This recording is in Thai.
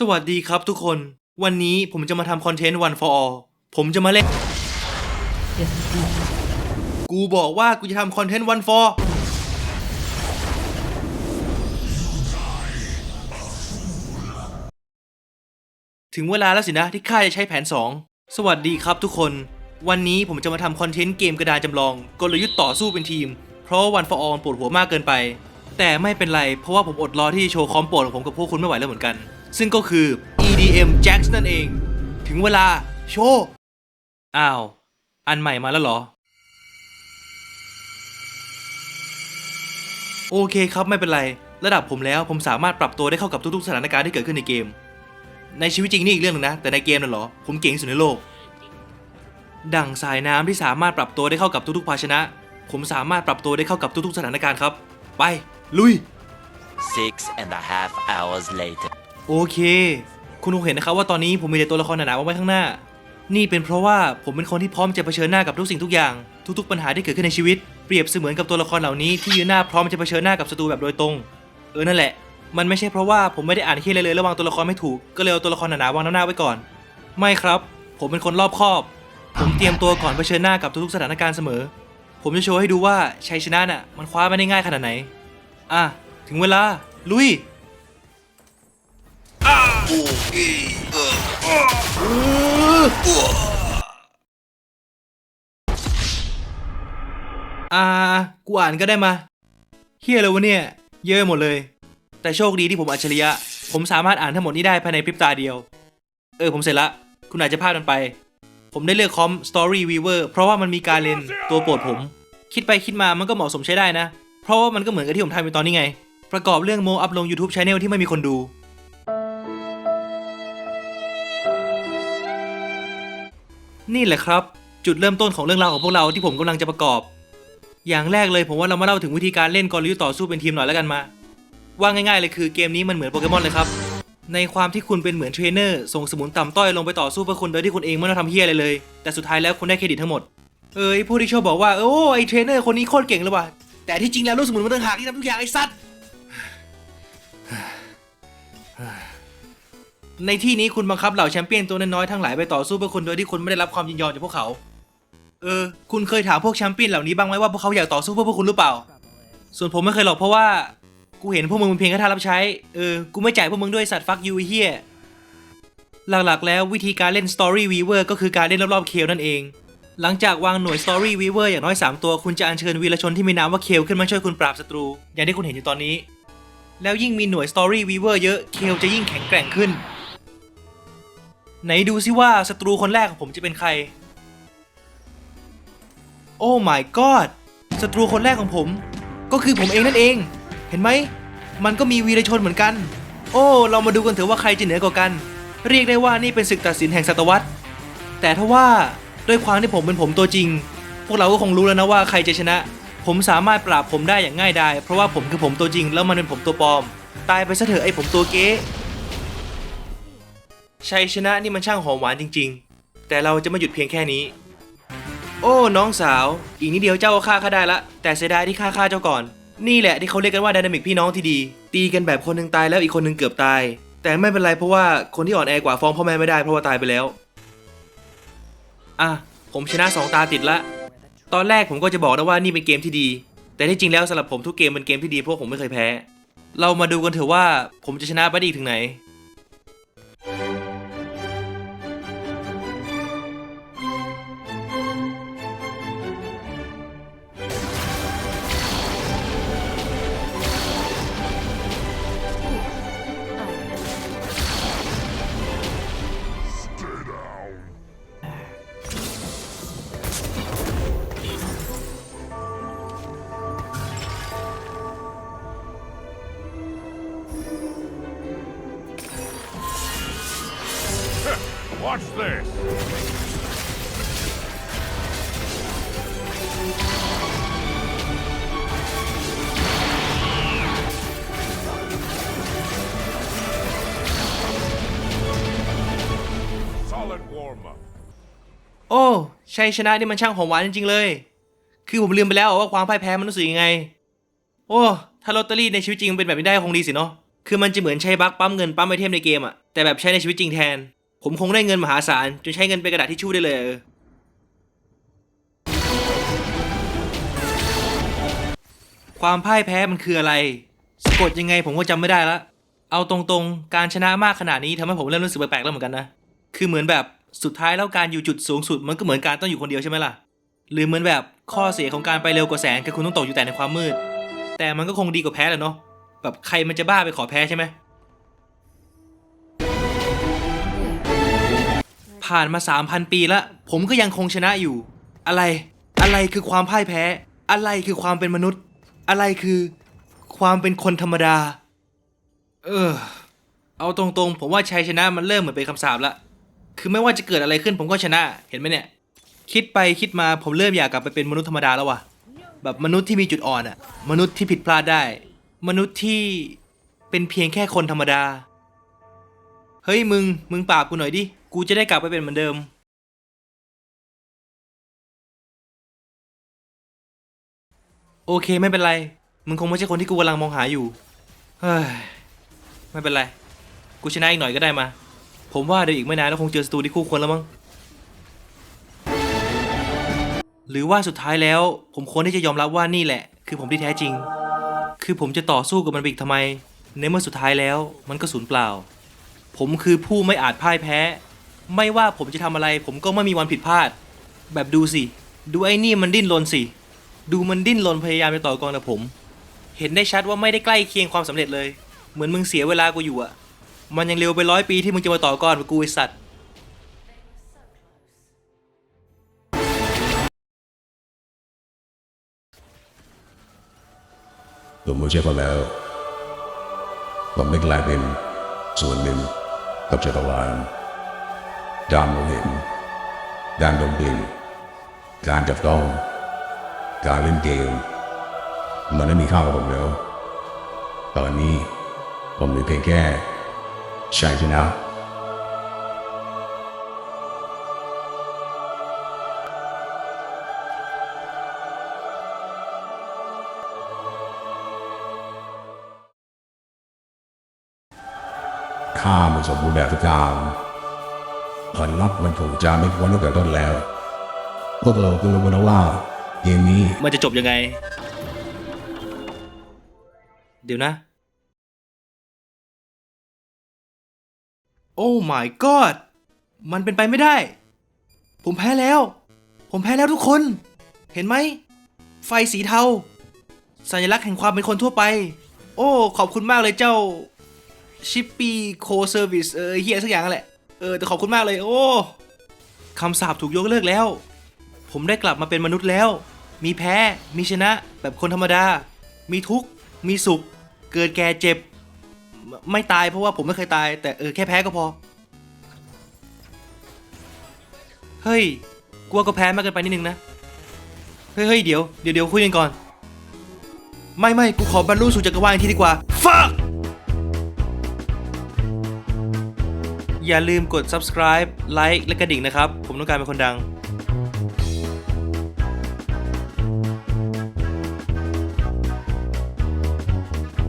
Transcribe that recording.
สวัสดีครับทุกคน วันนี้ผมจะมาทำคอนเทนต์ One for All ผมจะมาเล่น กูบอกว่ากูจะทำคอนเทนต์ One for ถึงเวลาแล้วสินะที่ข้าจะใช้แผน 2 สวัสดีครับทุกคน วันนี้ผมจะมาทำคอนเทนต์เกมกระดานจำลอง กลยุทธ์ต่อสู้เป็นทีม เพราะว่า One for All ปวดหัวมากเกินไป แต่ไม่เป็นไร เพราะว่าผมอดรอที่โชว์คอมโปรดของผมกับพวกคุณไม่ไหวแล้วเหมือนกัน ซึ่งก็คือ EDM Jax นั่นเอง ถึงเวลาโชว์อ้าว อันใหม่มาแล้วเหรอ โอเคครับไม่เป็นไร ระดับผมแล้วผมสามารถปรับตัวได้เข้ากับทุกๆสถานการณ์ที่เกิดขึ้นในเกม ในชีวิตจริงนี่อีกเรื่องหนึงนะ แต่ในเกมน่ะเหรอ ผมเก่งที่สุดในโลก ดั่งสายน้ำที่สามารถปรับตัวได้เข้ากับทุกๆภาชนะ ผมสามารถปรับตัวได้เข้ากับทุกๆสถานการณ์ครับ ไป ลุย Six and a half hours later. โอเค คุณคงเห็นนะครับว่าตอนนี้ผมมีแต่ตัวละครหนาๆไว้ข้างหน้า นี่เป็นเพราะว่าผมเป็นคนที่พร้อมจะเผชิญหน้ากับทุกสิ่งทุกอย่าง ทุกๆปัญหาที่เกิดขึ้นในชีวิต เปรียบเสมือนกับตัวละครเหล่านี้ที่ยืนหน้าพร้อมจะเผชิญหน้ากับศัตรูแบบโดยตรง เออนั่นแหละ มันไม่ใช่เพราะว่าผมไม่ได้อ่านเคียอะไรเลยระวางตัวละครไม่ถูก ก็เลยเอาตัวละครหนาๆวางหน้าไว้ก่อน ไม่ครับ ผมเป็นคนรอบคอบ ผมเตรียมตัวก่อนเผชิญหน้ากับทุกๆสถานการณ์เสมอ ผมจะโชว์ให้ดูว่าชัยชนะน่ะมันคว้าไม่ได้ง่ายขนาดไหน อะ ถึงเวลา ลุย อ่า กูอ่านก็ได้มา เฮียเลยวะเนี่ย เยอะหมดเลย แต่โชคดีที่ผมอัจฉริยะ ผมสามารถอ่านทั้งหมดนี้ได้ภายในพริบตาเดียว เออ ผมเสร็จละ คุณอาจจะพลาดมันไป ผมได้เลือกคอม Story Weaver เพราะว่ามันมีการเลนตัวโปรดผม คิดไปคิดมามันก็เหมาะสมใช้ได้นะ เพราะว่ามันก็เหมือนกับที่ผมทำอยู่ตอนนี้ไง ประกอบเรื่องโมอัพลง YouTube Channel ที่ไม่มีคนดู นี่แหละครับ จุดเริ่มต้นของเรื่องราวของพวกเราที่ผมกำลังจะประกอบ อย่างแรกเลยผมว่าเรามาเล่าถึงวิธีการเล่นกลยุทธ์ต่อสู้เป็นทีมหน่อยแล้วกันมา ว่าง่ายๆเลยคือเกมนี้มันเหมือนโปเกมอนเลยครับ ในความที่คุณเป็นเหมือนเทรนเนอร์ส่งสมุนต่ำต้อยลงไปต่อสู้เพื่อคุณโดยที่คุณเองไม่ต้องทำเฮียอะไรเลย แต่สุดท้ายแล้วคุณได้เครดิตทั้งหมดเออไอผู้ที่ชอบบอกว่าโอ้ไอเทรนเนอร์คนนี้โคตรเก่งเลยว่ะแต่ที่จริงแล้วลูกสมุนมันต่างหากที่ทำทุกอย่างไอ้สัตว์ ในที่นี้คุณบังคับเหล่าแชมเปี้ยนตัวน้อยๆทั้งหลายไปต่อสู้เพื่อคุณโดยที่คุณไม่ได้รับความยินยอมจากพวกเขา เออ คุณเคยถามพวกแชมเปี้ยนเหล่านี้บ้างไหมว่าพวกเขาอยากต่อสู้เพื่อพวกคุณหรือเปล่า ส่วนผมไม่เคยหรอกเพราะว่า กูเห็นพวกมึงเป็นเพียงแค่ทารับใช้ เออ กูไม่จ่ายพวกมึงด้วยสัตว์ฟักยูไอ้เฮียหลักๆ แล้ววิธีการเล่น Story Weaver ก็คือการเล่นรอบๆเคลนั่นเอง หลังจากวางหน่วย Story Weaver อย่างน้อย 3 ตัว คุณจะอัญเชิญวีรชนที่มีนามว่าเคลขึ้นมาช่วยคุณปราบศัตรู อย่างที่คุณเห็นอยู่ตอนนี้ แล้วยิ่งมีหน่วย Story Weaver เยอะ เคลจะยิ่งแข็งแกร่งขึ้น ไหนดูซิว่าศัตรูคนแรกของผมจะเป็นใคร โอ้ my god ศัตรูคนแรกของผม ก็คือผมเองนั่นเอง เห็นไหม มันก็มีวีรชนเหมือนกัน โอ้ เรามาดูกันเถอะว่าใครจะเหนือกว่ากัน เรียกได้ว่านี่เป็นศึกตัดสินแห่งศตวรรษ แต่ถ้าว่าด้วยความที่ผมเป็นผมตัวจริง พวกเราก็คงรู้แล้วนะว่าใครจะชนะ ผมสามารถปราบผมได้อย่างง่ายดายเพราะว่าผมคือผมตัวจริง แล้วมันเป็นผมตัวปลอม ตายไปซะเถอะไอ้ผมตัวเก๊ ชัยชนะนี่มันช่างหอมหวานจริง ๆ แต่เราจะไม่หยุดเพียงแค่นี้ โอ้น้องสาว อีกนิดเดียวเจ้าก็ฆ่าข้าได้ละ แต่เสียดายที่ข้าฆ่าเจ้าก่อน นี่แหละที่เขาเรียกกันว่าไดนามิกพี่น้องที่ดี ตีกันแบบคนหนึ่งตายแล้วอีกคนหนึ่งเกือบตาย แต่ไม่เป็นไรเพราะว่าคนที่อ่อนแอกว่าฟ้องพ่อแม่ไม่ได้เพราะว่าตายไปแล้ว อะผมชนะสองตาติดละ ตอนแรกผมก็จะบอกนะว่านี่เป็นเกมที่ดี แต่ที่จริงแล้วสำหรับผมทุกเกมเป็นเกมที่ดีเพราะผมไม่เคยแพ้ เรามาดูกันเถอะว่าผมจะชนะไปได้อีกถึงไหน อ้ ชัยชนะนี่มันช่างหอมหวานจริงๆเลย คือผมลืมไปแล้วว่าความพ่ายแพ้มันรู้สึกยังไง โอ้ ถ้าลอตเตอรี่ในชีวิตจริงเป็นแบบนี้ได้คงดีสิเนาะ คือมันจะเหมือนใช้บั๊กปั๊มเงินปั๊มไอเทมในเกมอะแต่แบบใช้ในชีวิตจริงแทน ผมคงได้เงินมหาศาลจนใช้เงินเป็นกระดาษทิชชู่ได้เลยความพ่ายแพ้มันคืออะไร สะกดยังไงผมก็จำไม่ได้ละ เอาตรงๆ การชนะมากขนาดนี้ทำให้ผมเริ่มรู้สึกแปลกๆแล้วเหมือนกันนะ คือเหมือนแบบ สุดท้ายแล้วการอยู่จุดสูงสุดมันก็เหมือนการต้องอยู่คนเดียวใช่ไหมล่ะ หรือเหมือนแบบข้อเสียของการไปเร็วกว่าแสงคือคุณต้องตกอยู่แต่ในความมืด แต่มันก็คงดีกว่าแพ้แหละเนาะแบบใครมันจะบ้าไปขอแพ้ใช่ไหมผ่านมา 3,000 ปีแล้วผมก็ยังคงชนะอยู่ อะไร อะไรคือความพ่ายแพ้ อะไรคือความเป็นมนุษย์ อะไรคือ ความเป็นคนธรรมดา เออ เอาตรงๆ ผมว่าชัยชนะมันเริ่มเหมือนเป็นคำสาปละ คือไม่ว่าจะเกิดอะไรขึ้นผมก็ชนะ เห็นไหมเนี่ย คิดไปคิดมาผมเริ่มอยากกลับไปเป็นมนุษย์ธรรมดาแล้วว่ะ แบบมนุษย์ที่มีจุดอ่อนอะมนุษย์ที่ผิดพลาดได้ มนุษย์ที่เป็นเพียงแค่คนธรรมดา เฮ้ยมึง มึงปราบกูหน่อยดิ กูจะได้กลับไปเป็นเหมือนเดิม โอเคไม่เป็นไร มึงคงไม่ใช่คนที่กูกำลังมองหาอยู่ เฮ้ย ไม่เป็นไร กูชนะอีกหน่อยก็ได้มา ผมว่าเดี๋ยวอีกไม่นานเราคงเจอศัตรูที่คู่ควรแล้วมั้ง หรือว่าสุดท้ายแล้ว ผมควรที่จะยอมรับว่านี่แหละ คือผมที่แท้จริง คือผมจะต่อสู้กับมันไปอีกทำไม ในเมื่อสุดท้ายแล้ว มันก็สูญเปล่า ผมคือผู้ไม่อาจพ่ายแพ้ ไม่ว่าผมจะทำอะไร ผมก็ไม่มีวันผิดพลาด แบบดูสิ ดูไอ้นี่มันดิ้นรนสิ ดูมันดิ้นรนพยายามจะต่อกรกับผม เห็นได้ชัดว่าไม่ได้ใกล้เคียงความสำเร็จเลย เหมือนมึงเสียเวลากูอยู่อะ มันยังเร็วไปร้อยปีที่มึงจะมาต่อกรกับกูไอสัตว์ผมไม่ใช่พอแล้วผมไม่กลายเป็นส่วนหนึ่งกับจักรวาลดานมเห็นด้านดมกลิ่นการจับต้อง การเล่นเกม มันไม่มีค่ากับผมแล้ว ตอนนี้ผมมีเพียงแค่ ชัยชนะข้ามันสมบูรณ์แบบทุกอย่างผลลัพธ์มันถูกจาไม่พ้นตั้งแต่ต้นแล้ว พวกเราคือรู้กันว่าเกมนี้มันจะจบยังไง เดี๋ยวนะ โอ้ my god มันเป็นไปไม่ได้ ผมแพ้แล้ว ผมแพ้แล้วทุกคน เห็นไหม ไฟสีเทา สัญลักษณ์แห่งความเป็นคนทั่วไป โอ้ ขอบคุณมากเลยเจ้าชิปปี้โคเซอร์วิสเออเฮียสักอย่างแหละ เออ แต่ขอบคุณมากเลย โอ้คำสาปถูกยกเลิกแล้ว ผมได้กลับมาเป็นมนุษย์แล้ว มีแพ้ มีชนะ แบบคนธรรมดา มีทุกข์ มีสุข เกิดแก่เจ็บ ไม่ตายเพราะว่าผมไม่เคยตาย แต่เออแค่แพ้ก็พอ เฮ้ยกลัวก็แพ้มากเกินไปนิดนึงนะ เฮ้ยเดี๋ยวเดี๋ยวเดี๋ยวคุยกันก่อน ไม่ไม่กูขอบรรลุสู่จักรวาลอีกทีดีกว่า fuck อย่าลืมกด subscribe ไลค์และกระดิ่งนะครับ ผมต้องการเป็นคนดัง